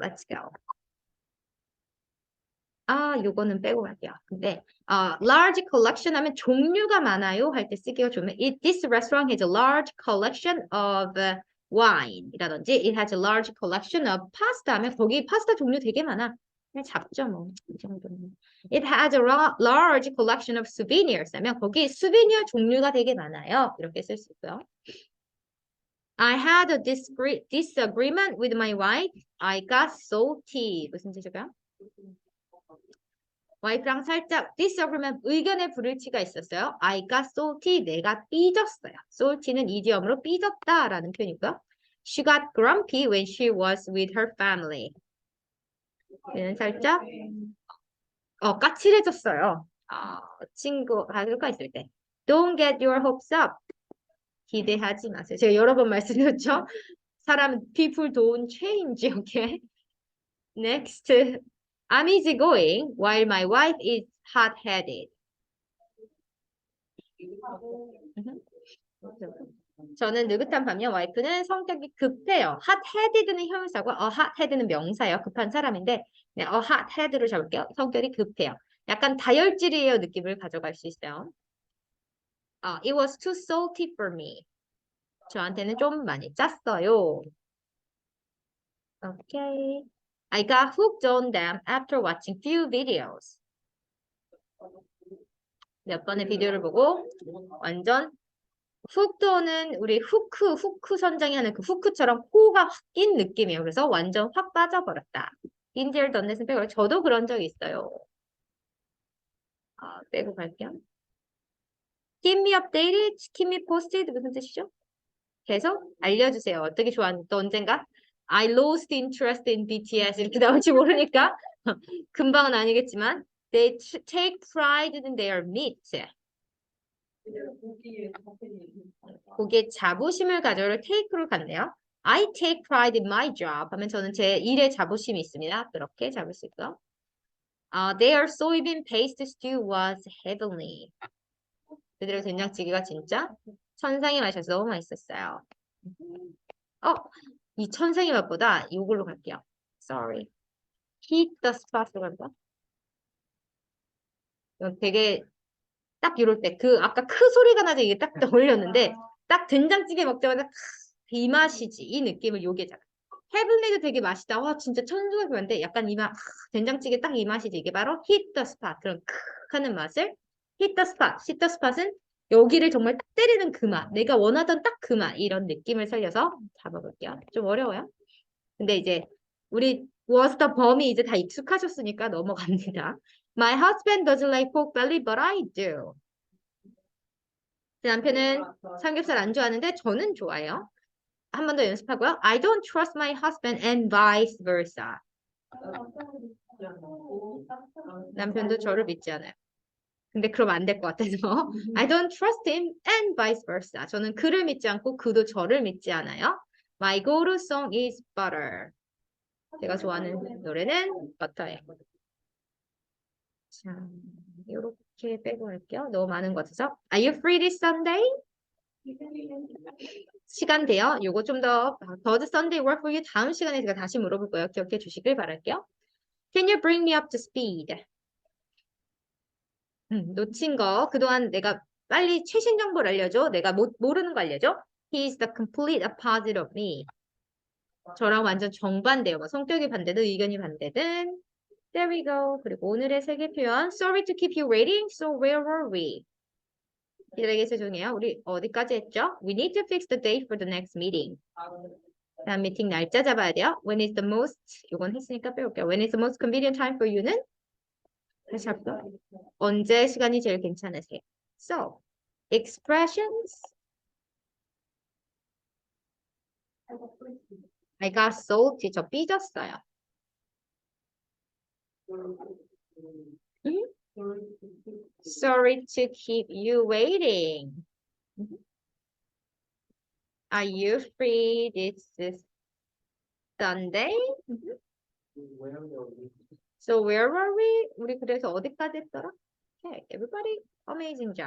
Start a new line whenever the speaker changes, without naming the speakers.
let's go. 아, 요거는 빼고 갈게요. 근데 아, large collection 하면 종류가 많아요 할 때 쓰기가 좋으면 it, this restaurant has a large collection of uh, wine 이라든지 it has a large collection of pasta 하면 거기 파스타 종류 되게 많아. 그냥 잡죠 뭐. 이 정도는. It has a large collection of souvenirs 하면 거기 수비니어 종류가 되게 많아요. 이렇게 쓸 수 있고요. I had a disagre- disagreement with my wife. I got salty. 무슨 뜻일까요? 와이프랑 살짝 disagreement 의견의 불일치가 있었어요. I got salty. 내가 삐졌어요. salty는 이디엄으로 삐졌다라는 표현이고요. She got grumpy when she was with her family. 얘는 살짝 어 까칠해졌어요. 아, 친구 가족과 있을 때. Don't get your hopes up. 기대하지 마세요. 제가 여러 번 말씀드렸죠. 사람 people don't change. Okay. Next. I'm easygoing while my wife is hot-headed. 저는 느긋한 반면 와이프는 성격이 급해요. hot-headed는 형용사고 어 hot-head는 명사예요. 급한 사람인데 네, 어 hot-head로 잡을게요. 성격이 급해요. 약간 다혈질이에요 느낌을 가져갈 수 있어요. 어, it was too salty for me. 저한테는 좀 많이 짰어요. Okay. I got hooked on them after watching few videos. 몇 번의 비디오를 보고 완전 훅도는 우리 후크, 후크 선장이 하는 그 후크처럼 호가 확 낀 느낌이에요. 그래서 완전 확 빠져버렸다. 인디얼 던넷은 빼고 저도 그런 적이 있어요. 아, 빼고 갈게요. Keep me updated, keep me posted 무슨 뜻이죠? 계속 알려주세요. 어떻게 좋아하는 또 언젠가 I lost interest in BTS 이렇게 나올지 모르니까 금방은 아니겠지만 they take pride in their meat. 거기에 자부심을 가져를 take로 갔네요. I take pride in my job 하면 저는 제 일에 자부심이 있습니다. 그렇게 잡을 수 있고요. 아, their soybean paste stew was heavenly. 그들의 된장찌개가 진짜 천상의 맛이어서 너무 맛있었어요. 어, 이 천상의 맛보다 이걸로 갈게요. Sorry. Hit the spot으로 갈까? 이건 되게 딱 이럴 때 그 아까 크 소리가 나서 이게 딱 떠올렸는데 딱 된장찌개 먹자마자 크, 이 맛이지 이 느낌을 요게 잡아. 헤블리도 되게 맛있다. 와 진짜 천주가 그런데 약간 이 맛, 크, 된장찌개 딱 이 맛이지 이게 바로 hit the spot 그런 크 하는 맛을 hit the spot, hit the spot은 여기를 정말 딱 때리는 그 맛, 내가 원하던 딱 그 맛 이런 느낌을 살려서 잡아볼게요. 좀 어려워요. 근데 이제 우리 was the 범이 이제 다 익숙하셨으니까 넘어갑니다. My husband doesn't like pork belly, but I do. 제 남편은 삼겹살 안 좋아하는데 저는 좋아해요. 한 번 더 연습하고요. I don't trust my husband and vice versa. 남편도 저를 믿지 않아요. 근데 그럼 안될 것 같아서 I don't trust him and vice versa. 저는 그를 믿지 않고 그도 저를 믿지 않아요. My go-to song is Butter. 제가 좋아하는 노래는 버터예요. 자, 이렇게 빼고 할게요. 너무 많은 것 같아서. Are you free this Sunday? 시간 돼요. 요거 좀더 Does Sunday work for you? 다음 시간에 제가 다시 물어볼 거예요. 기억해 주시길 바랄게요. Can you bring me up to speed? 음, 놓친 거 그동안 내가 빨리 최신 정보를 알려줘. 내가 모, 모르는 거 알려줘. He is the complete opposite of me. 저랑 완전 정반대요. 뭐 성격이 반대든 의견이 반대든. There we go. 그리고 오늘의 세계 표현. Sorry to keep you waiting. So where were we? 기다리게 죄송해요. 우리 어디까지 했죠? We need to fix the date for the next meeting. 다음 미팅 날짜 잡아야 돼요. When is the most? 이건 했으니까 빼올게요. When is the most convenient time for you는? 다시 할까? 언제 시간이 제일 괜찮으세요? So, expressions. I got salty. 저 삐졌어요. 음? Sorry to keep you waiting. Mhm. Are you free this is Sunday? Mhm. So where were we? 우리 그래서 어디까지 했더라? Okay, everybody, amazing job.